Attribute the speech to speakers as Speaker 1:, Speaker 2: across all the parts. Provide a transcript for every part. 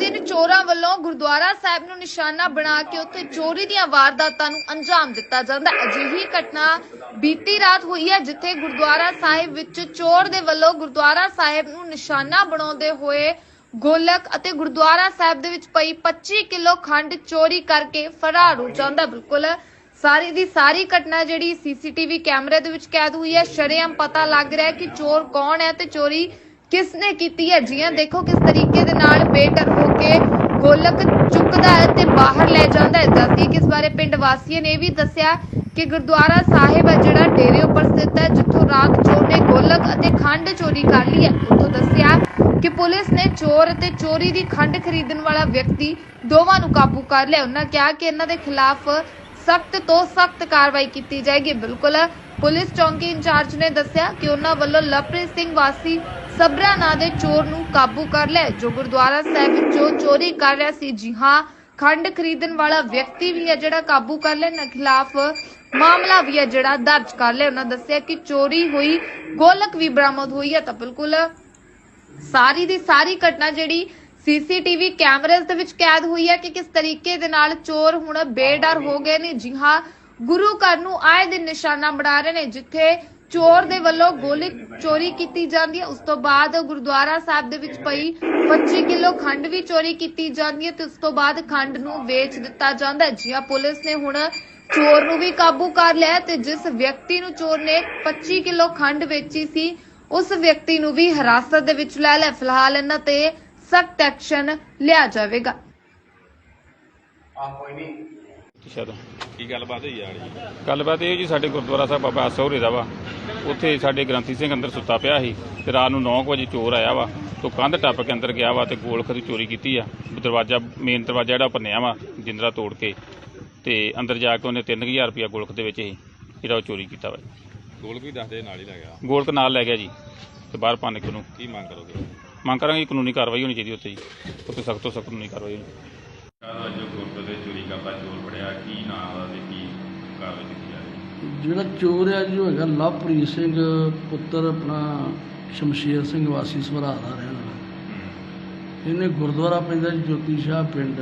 Speaker 1: ਦਿਨ ਚੋਰਾਂ ਵੱਲੋਂ ਗੁਰਦੁਆਰਾ ਸਾਹਿਬ ਨੂੰ ਨਿਸ਼ਾਨਾ ਬਣਾ ਕੇ ਉੱਥੇ ਚੋਰੀ ਦੀਆਂ ਵਾਰਦਾਤਾਂ ਨੂੰ ਅੰਜਾਮ ਦਿੱਤਾ ਜਾਂਦਾ ਹੈ ਅਜਿਹੀ ਘਟਨਾ ਬੀਤੀ ਰਾਤ ਹੋਈ ਹੈ, ਜਿੱਥੇ ਗੁਰਦੁਆਰਾ ਸਾਹਿਬ ਵਿੱਚ ਚੋਰ ਦੇ ਵੱਲੋਂ ਗੁਰਦੁਆਰਾ ਸਾਹਿਬ ਨੂੰ ਨਿਸ਼ਾਨਾ ਬਣਾਉਂਦੇ ਹੋਏ ਗੋਲਕ ਅਤੇ ਗੁਰਦੁਆਰਾ ਸਾਹਿਬ ਦੇ ਵਿੱਚ ਪਈ 25 ਕਿਲੋ ਖੰਡ ਚੋਰੀ ਕਰਕੇ ਫਰਾਰ ਹੋ ਜਾਂਦਾ ਹੈ। ਬਿਲਕੁਲ ਸਾਰੀ ਦੀ ਸਾਰੀ ਘਟਨਾ ਜਿਹੜੀ ਸੀਸੀਟੀਵੀ ਕੈਮਰੇ ਦੇ ਵਿੱਚ ਕੈਦ ਹੋਈ ਹੈ ਸ਼ਰੇਆਮ ਪਤਾ ਲੱਗ ਰਿਹਾ ਹੈ ਕਿ ਚੋਰ ਕੌਣ ਹੈ ਤੇ ਚੋਰੀ ਕਿਸ ਨੇ ਕੀਤੀ ਹੈ? ਜੀਆਂ ਦੇਖੋ ਕਿਸ ਤਰੀਕੇ ਦੇ ਨਾਲ ਬੇਟਰ ਹੋ ਕੇ ਗੋਲਕ ਚੁੱਕਦਾ ਹੈ ਤੇ ਬਾਹਰ ਲੈ ਜਾਂਦਾ ਹੈ। ਦੱਸਦੀ ਕਿ ਇਸ ਬਾਰੇ ਪਿੰਡ ਵਾਸੀਆਂ ਨੇ ਵੀ ਦੱਸਿਆ ਕਿ ਗੁਰਦੁਆਰਾ ਸਾਹਿਬ ਹੈ, ਜਿਹੜਾ ਡੇਰੇ ਉੱਪਰ ਸਥਿਤ ਹੈ, ਜਿੱਥੋਂ ਰਾਤ ਚੋਰ ਨੇ ਗੋਲਕ ਅਤੇ ਖੰਡ ਚੋਰੀ ਕਰ ਲਈ ਹੈ। ਉੱਥੋਂ ਦੱਸਿਆ ਕਿ ਪੁਲਿਸ ਨੇ ਚੋਰ ਅਤੇ ਚੋਰੀ ਦੀ ਖੰਡ ਖਰੀਦਣ ਵਾਲਾ ਵਿਅਕਤੀ ਦੋਵਾਂ ਨੂੰ ਕਾਬੂ ਕਰ ਲਿਆ। ਉਹਨਾਂ ਕਿਹਾ ਕਿ ਇਹਨਾਂ ਦੇ ਖਿਲਾਫ ਸਖਤ ਤੋਂ ਸਖਤ ਕਾਰਵਾਈ ਕੀਤੀ ਜਾਏਗੀ। ਬਿਲਕੁਲ, ਪੁਲਿਸ ਚੌਂਕੀ ਇੰਚਾਰਜ ਨੇ ਦੱਸਿਆ ਕਿ ਉਹਨਾਂ ਵੱਲੋਂ ਲਵਪ੍ਰੀਤ ਸਿੰਘ ਵਾਸੀ ਸਬਰਾ ਨਾਂ ਦੇ ਚੋਰ ਨੂੰ ਕਾਬੂ ਕਰ ਲਿਆ ਜੋ ਗੁਰਦੁਆਰਾ ਸਾਹਿਬ ਵਿੱਚੋਂ ਚੋਰੀ ਕਰ ਰਿਹਾ ਸੀ, ਜੀ ਹਾਂ, ਖੰਡ ਖਰੀਦਣ ਵਾਲਾ ਵਿਅਕਤੀ ਵੀ ਹੈ ਜਿਹੜਾ ਕਾਬੂ ਕਰ ਲਿਆ ਇਹਨਾਂ ਖਿਲਾਫ ਮਾਮਲਾ ਵੀ ਹੈ ਜਿਹੜਾ ਦਰਜ ਕਰ ਲਿਆ ਉਹਨਾਂ ਦੱਸਿਆ ਕਿ ਚੋਰੀ ਹੋਈ, ਗੋਲਕ ਵੀ ਬਰਾਮਦ ਹੋਈ ਹੈ ਤਾਂ ਬਿਲਕੁਲ ਸਾਰੀ ਦੀ ਸਾਰੀ ਘਟਨਾ ਜਿਹੜੀ ਸੀਸੀਟੀਵੀ ਕੈਮਰੇਜ਼ ਦੇ ਵਿੱਚ ਕੈਦ ਹੋਈ ਹੈ ਕਿ ਕਿਸ ਤਰੀਕੇ ਦੇ ਨਾਲ ਚੋਰ ਹੁਣ ਬੇਡਰ ਹੋ ਗਏ ਨੇ। ਜੀ ਹਾਂ, ਗੁਰੂ ਘਰ ਨੂੰ ਆਏ ਦਿਨ ਨਿਸ਼ਾਨਾ ਬਣਾ ਰਹੇ ਨੇ, ਜਿੱਥੇ ਚੋਰ ਦੇ ਵੱਲੋਂ ਗੋਲੀ ਚੋਰੀ ਕੀਤੀ ਜਾਂਦੀ ਹੈ। ਉਸ ਤੋਂ ਬਾਅਦ ਗੁਰਦੁਆਰਾ ਸਾਹਿਬ ਦੇ ਵਿੱਚ ਪਈ 25 ਕਿਲੋ ਖੰਡ ਵੀ ਚੋਰੀ ਕੀਤੀ ਜਾਂਦੀ ਹੈ ਤੇ ਉਸ ਤੋਂ ਬਾਅਦ ਖੰਡ ਨੂੰ ਵੇਚ ਦਿੱਤਾ ਜਾਂਦਾ ਹੈ। ਜੀ ਪੁਲਿਸ ਨੇ ਹੁਣ ਚੋਰ ਨੂੰ ਵੀ ਕਾਬੂ ਕਰ ਲਿਆ ਤੇ ਜਿਸ ਵਿਅਕਤੀ ਨੂੰ ਚੋਰ ਨੇ 25 ਕਿਲੋ ਖੰਡ ਵੇਚੀ ਸੀ, ਉਸ ਵਿਅਕਤੀ ਨੂੰ ਵੀ ਹਿਰਾਸਤ ਦੇ ਵਿੱਚ ਲੈ ਲਿਆ। ਫਿਲਹਾਲ ਇਹਨਾਂ ਤੇ ਸਖਤ ਐਕਸ਼ਨ ਲਿਆ ਜਾਵੇਗਾ।
Speaker 2: ਕੀ ਗੱਲਬਾਤ ਹੋਈ ਯਾਰ ਜੀ
Speaker 3: ਗੱਲਬਾਤ ਇਹ ਜੀ ਸਾਡੇ ਗੁਰਦੁਆਰਾ ਸਾਹਿਬ ਬਾਬਾ ਸਹੁਰੇ ਦਾ ਵਾ। ਉੱਥੇ ਸਾਡੇ ਗ੍ਰੰਥੀ ਸਿੰਘ ਅੰਦਰ ਸੁੱਤਾ ਪਿਆ ਸੀ ਤੇ ਰਾਤ ਨੂੰ 9 ਵਜੇ ਚੋਰ ਆਇਆ ਵਾ ਤੋਂ ਕੰਧ ਟੱਪ ਕੇ ਅੰਦਰ ਗਿਆ ਵਾ ਤੇ ਗੋਲਖ ਦੀ ਚੋਰੀ ਕੀਤੀ ਆ। ਦਰਵਾਜ਼ਾ ਮੇਨ ਦਰਵਾਜ਼ਾ ਜਿਹੜਾ ਭੰਨਿਆ ਵਾ ਜਿੰਦਰਾ ਤੋੜ ਕੇ। ਤੇ ਅੰਦਰ ਜਾ ਕੇ ਉਹਨੇ 3000 ਰੁਪਇਆ ਗੋਲਖ ਦੇ ਵਿੱਚ ਹੀ ਜਿਹੜਾ ਉਹ ਚੋਰੀ ਕੀਤਾ ਵਾ
Speaker 2: ਗੋਲਕ ਵੀ ਦੱਸਦੇ ਨਾਲ ਹੀ ਲੈ ਗਿਆ।
Speaker 3: ਗੋਲਖ ਨਾਲ ਲੈ ਗਿਆ ਜੀ ਤੇ ਬਾਹਰ ਭੰਨ ਕੇ ਉਹਨੂੰ।
Speaker 2: ਕੀ ਮੰਗ ਕਰੋਗੇ?
Speaker 3: ਮੰਗ ਕਰਾਂਗੇ ਕਾਨੂੰਨੀ ਕਾਰਵਾਈ ਹੋਣੀ ਚਾਹੀਦੀ ਉੱਥੇ ਜੀ। ਉੱਥੇ ਸਖਤ ਤੋਂ ਸਖਤ ਕਾਨੂੰਨੀ ਕਾਰਵਾਈ ਹੋਣੀ।
Speaker 2: ਕਾਹਦਾ ਜੋ ਗੁਰਦੁਆਰੇ ਦੇ ਚੋਰੀ ਕਰਦਾ ਚੋਰ ਫੜਿਆ ਕੀ ਨਾਮ ਦਾ ਤੇ ਕੀ ਕਾਰਵਾਈ ਕੀਤੀ ਜਾ ਰਹੀ?
Speaker 4: ਜਿਹੜਾ ਚੋਰ ਆ ਜੋ ਹੈਗਾ ਲਵਪ੍ਰੀਤ ਸਿੰਘ ਪੁੱਤਰ ਆਪਣਾ ਸ਼ਮਸ਼ੇਰ ਸਿੰਘ ਵਾਸੀ ਸਭਰਾ ਦਾ ਰਹਿਣ ਵਾਲਾ। ਇਹਨੇ ਗੁਰਦੁਆਰਾ ਪੈਂਦਾ ਜੀ ਜੋਤੀ ਸ਼ਾਹ ਪਿੰਡ।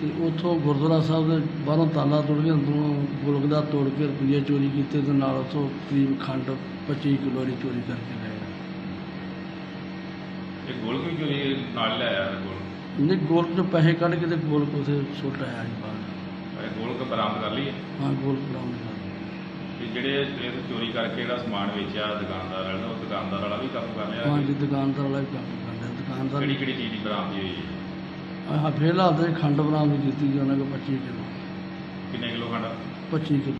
Speaker 4: ਤੇ ਉਥੋਂ ਗੁਰਦੁਆਰਾ ਸਾਹਿਬ ਦੇ ਬਾਹਰੋਂ ਤਾਲਾ ਤੋੜ ਕੇ ਅੰਦਰੋਂ ਗੋਲਕ ਦਾ ਤੋੜ ਕੇ ਰੁਪਈਏ ਚੋਰੀ ਕੀਤੇ ਤੇ ਨਾਲ ਉਥੋਂ ਕਰੀਬ ਖੰਡ 25 ਕਿਲੋ ਦੀ ਚੋਰੀ ਕਰਕੇ ਗਏ।
Speaker 2: ਇਹ ਗੋਲਕ ਵੀ ਚੋਰੀ ਨਾਲ ਲੈ ਆਇਆ ਗੋਲ
Speaker 4: ਇਹਨੇ ਗੋਲਕ ਚੋਂ ਪੈਸੇ ਕੱਢ ਕੇ ਤੇ ਗੋਲਕ ਉਥੇ ਸੁੱਟ ਆਇਆ ਜੀ ਬਾਹਰ।
Speaker 2: ਗੋਲਕ ਬਰਾਮਦ ਕਰ ਲਈ? ਹੈ
Speaker 4: ਹਾਂ ਗੋਲਕ ਬਰਾਮਦ ਕਰ ਲਿਆ।
Speaker 2: ਤੇ ਜਿਹੜੇ ਇਹ ਚੋਰੀ ਕਰਕੇ ਜਿਹੜਾ ਸਮਾਨ ਵੇਚਿਆ ਦੁਕਾਨਦਾਰ ਵਾਲਾ ਉਹ ਦੁਕਾਨਦਾਰ ਵਾਲਾ ਵੀ ਕੰਮ ਕਰ
Speaker 4: ਹਾਂ ਜੀ ਦੁਕਾਨਦਾਰ ਵਾਲਾ ਵੀ ਕੰਮ ਕਰਦਾ ਦੁਕਾਨਦਾਰ
Speaker 2: ਕਿਹੜੀ ਕਿਹੜੀ ਚੀਜ਼ ਦੀ ਬਰਾਮਦੀ ਹੋਈ? ਹੈ
Speaker 4: ਆਹ ਫਿਲਹਾਲ ਤੇ ਖੰਡ ਬਰਾਮਦ ਕੀਤੀ ਜੀ ਉਹਨਾਂ ਕੋਲ 25 ਕਿਲੋ।
Speaker 2: ਕਿੰਨੇ ਕਿਲੋ ਖੰਡ?
Speaker 4: 25 ਕਿਲੋ।